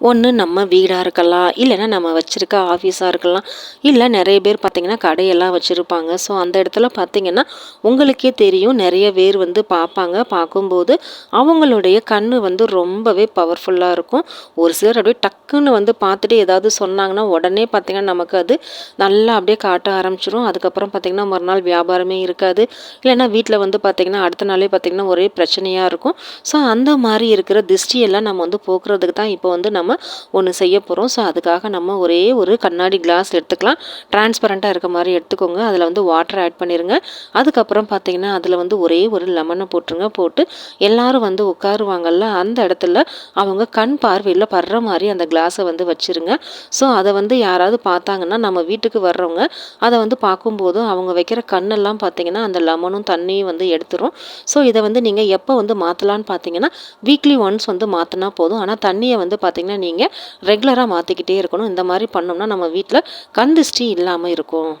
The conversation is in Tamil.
ஒன்று நம்ம வீடாக இருக்கலாம் இல்லைன்னா நம்ம வச்சுருக்க ஆஃபீஸாக இருக்கலாம் இல்லை நிறைய பேர் பார்த்திங்கன்னா கடையெல்லாம் வச்சுருப்பாங்க. ஸோ அந்த இடத்துல பார்த்திங்கன்னா உங்களுக்கே தெரியும் நிறைய பேர் வந்து பார்ப்பாங்க பார்க்கும்போது அவங்களுடைய கண் வந்து ரொம்பவே பவர்ஃபுல்லாக இருக்கும். ஒரு சிலர் அப்படியே டக்குன்னு வந்து பார்த்துட்டு ஏதாவது சொன்னாங்கன்னா உடனே பார்த்திங்கன்னா நமக்கு அது நல்லா அப்படியே காட்ட ஆரம்பிச்சிடும் அதுக்கப்புறம் பார்த்திங்கன்னா மறுநாள் வியாபாரமே இருக்காது. இல்லைன்னா வீட்டில் வந்து பார்த்திங்கன்னா அடுத்த நாளே பார்த்திங்கன்னா ஒரே பிரச்சனையாக இருக்கும். ஸோ அந்த மாதிரி இருக்கிற திருஷ்டியெல்லாம் நம்ம வந்து போக்குறதுக்கு தான் இப்போ வந்து நம்ம நம்ம ஒன்று செய்ய போகிறோம் ஸோ அதுக்காக நம்ம ஒரே ஒரு கண்ணாடி கிளாஸ் எடுத்துக்கலாம். டிரான்ஸ்பரண்ட்டாக இருக்க மாதிரி எடுத்துக்கோங்க. அதில் வந்து வாட்டர் ஆட் பண்ணிடுங்க அதுக்கப்புறம் பார்த்தீங்கன்னா அதில் வந்து ஒரே ஒரு லெமனை போட்டுருங்க. போட்டு எல்லாரும் வந்து உட்காருவாங்கல்ல அந்த இடத்துல அவங்க கண் பார்வையில் படுற மாதிரி அந்த கிளாஸை வந்து வச்சுருங்க. ஸோ அதை வந்து யாராவது பார்த்தாங்கன்னா நம்ம வீட்டுக்கு வர்றவங்க அதை வந்து பார்க்கும்போது அவங்க வைக்கிற கண்ணெல்லாம் பார்த்தீங்கன்னா அந்த லெமனும் தண்ணியும் வந்து எடுத்துரும். ஸோ இதை வந்து நீங்கள் எப்போ வந்து மாற்றலான்னு பார்த்தீங்கன்னா வீக்லி ஒன்ஸ் வந்து மாற்றினா போதும். ஆனால் தண்ணியை வந்து பார்த்தீங்கன்னா நீங்கள் ரெகுலராக மாற்றிக்கிட்டே இருக்கணும். இந்த மாதிரி பண்ணோம்னா நம்ம வீட்டில் கண் திருஷ்டி இல்லாமல் இருக்கும்.